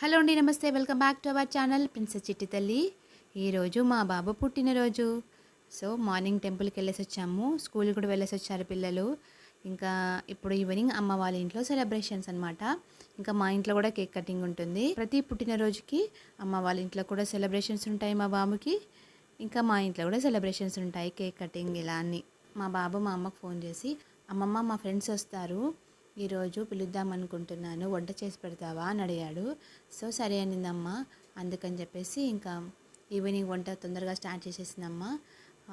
Hello అండి నమస్తే. Welcome back to our channel princess చిట్టి తల్లి ఈరోజు మా బాబు పుట్టినరోజు. సో మార్నింగ్ టెంపుల్కి వెళ్ళేసి వచ్చాము. స్కూల్కి కూడా వెళ్ళేసి వచ్చారు పిల్లలు. ఇంకా ఇప్పుడు ఈవినింగ్ అమ్మ వాళ్ళ ఇంట్లో సెలబ్రేషన్స్ అనమాట ఇంకా మా ఇంట్లో కూడా కేక్ కటింగ్ ఉంటుంది. ప్రతి పుట్టినరోజుకి అమ్మ వాళ్ళ ఇంట్లో కూడా సెలబ్రేషన్స్ ఉంటాయి మా బాబుకి. ఇంకా మా ఇంట్లో కూడా సెలబ్రేషన్స్ ఉంటాయి కేక్ కటింగ్ ఇలా అన్ని మా బాబు మా అమ్మకు ఫోన్ చేసి అమ్మమ్మ మా ఫ్రెండ్స్ వస్తారు. ఈరోజు పిలుద్దాం అనుకుంటున్నాను. వంట చేసి పెడతావా? అని అడిగాడు. సో సరే అనిందమ్మా. అందుకని చెప్పేసి ఇంకా ఈవినింగ్ వంట తొందరగా స్టార్ట్ చేసేసిందమ్మా.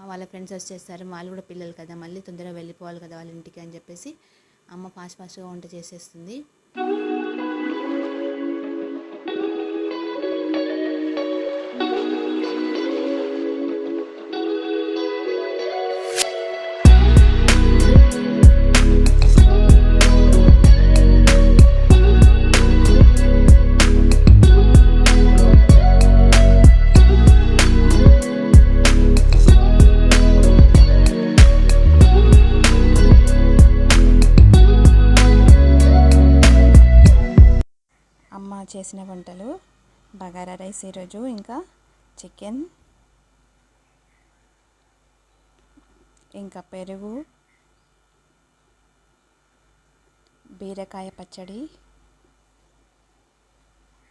వాళ్ళ ఫ్రెండ్స్ వచ్చేస్తారు. వాళ్ళు కూడా పిల్లలు కదా. మళ్ళీ తొందరగా వెళ్ళిపోవాలి కదా వాళ్ళ ఇంటికి అని చెప్పేసి అమ్మ ఫాస్ట్ ఫాస్ట్గా వంట చేసేస్తుంది. చేసిన వంటలు. బగారా రైస్ ఈరోజు ఇంకా చికెన్ ఇంకా పెరుగు బీరకాయ పచ్చడి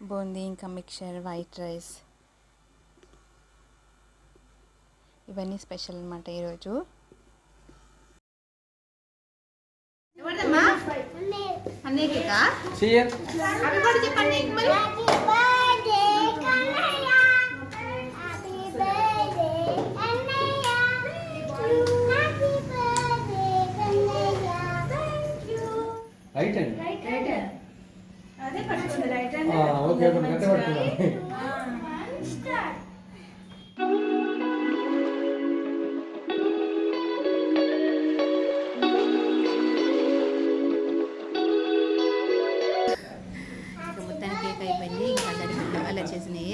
బూందీ ఇంకా మిక్చర్ వైట్ రైస్. ఇవన్నీ స్పెషల్ అనమాట ఈరోజు. అన్నయ్యకా Cheers. హ్యాపీ బర్త్డే చెప్పండి మరి Happy birthday, Kanaya. Happy birthday, Kanaya. Happy birthday, Kanaya. Thank you. Right అండి అదే పట్టుకోండి రైట్ హ్యాండ్ ఓకే ఓకే గట్ట పట్టుకున్నాను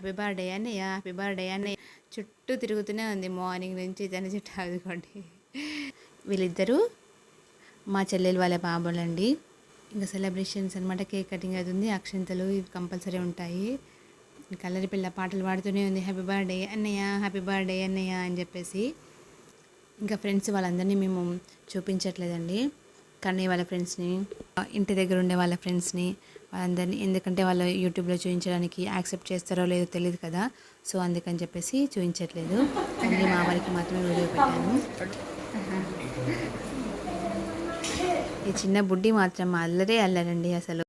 హ్యాపీ బర్త్డే అన్నయ్య హ్యాపీ బర్త్డే అన్నయ్య చుట్టూ తిరుగుతూనే ఉంది మార్నింగ్ నుంచి తన చుట్టూ అదుకోండి వీళ్ళిద్దరూ మా చెల్లెలు వాళ్ళ బాబులండి. ఇంకా సెలబ్రేషన్స్ అనమాట కేక్ కటింగ్ అది ఉంది అక్షింతలు ఇవి కంపల్సరీ ఉంటాయి. కలరి పిల్ల పాటలు పాడుతూనే ఉంది హ్యాపీ బర్త్డే అన్నయ్య హ్యాపీ బర్త్డే అన్నయ్య అని చెప్పేసి. ఇంకా ఫ్రెండ్స్ వాళ్ళందరినీ మేము చూపించట్లేదండి. కానీ వాళ్ళ ఫ్రెండ్స్ని ఇంటి దగ్గర ఉండే వాళ్ళ ఫ్రెండ్స్ని వాళ్ళందరినీ ఎందుకంటే వాళ్ళు యూట్యూబ్లో చూపించడానికి యాక్సెప్ట్ చేస్తారో లేదో తెలియదు కదా. సో అందుకని చెప్పేసి చూపించట్లేదు ఓన్లీ మా వారికి మాత్రమే వీడియో పెట్టాను. ఈ చిన్న బుడ్డి మాత్రం అల్లరే అల్లరండి అసలు.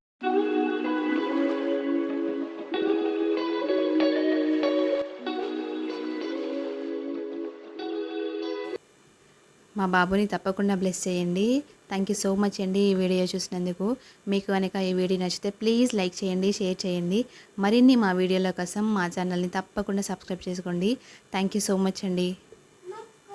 మా బాబుని తప్పకుండా బ్లెస్ చేయండి. థ్యాంక్ యూ సో మచ్ అండి ఈ వీడియో చూసినందుకు. మీకు కనుక ఈ వీడియో నచ్చితే ప్లీజ్ లైక్ చేయండి షేర్ చేయండి. మరిన్ని మా వీడియోల కోసం మా ఛానల్ని తప్పకుండా సబ్స్క్రైబ్ చేసుకోండి. థ్యాంక్ యూ సో మచ్ అండి.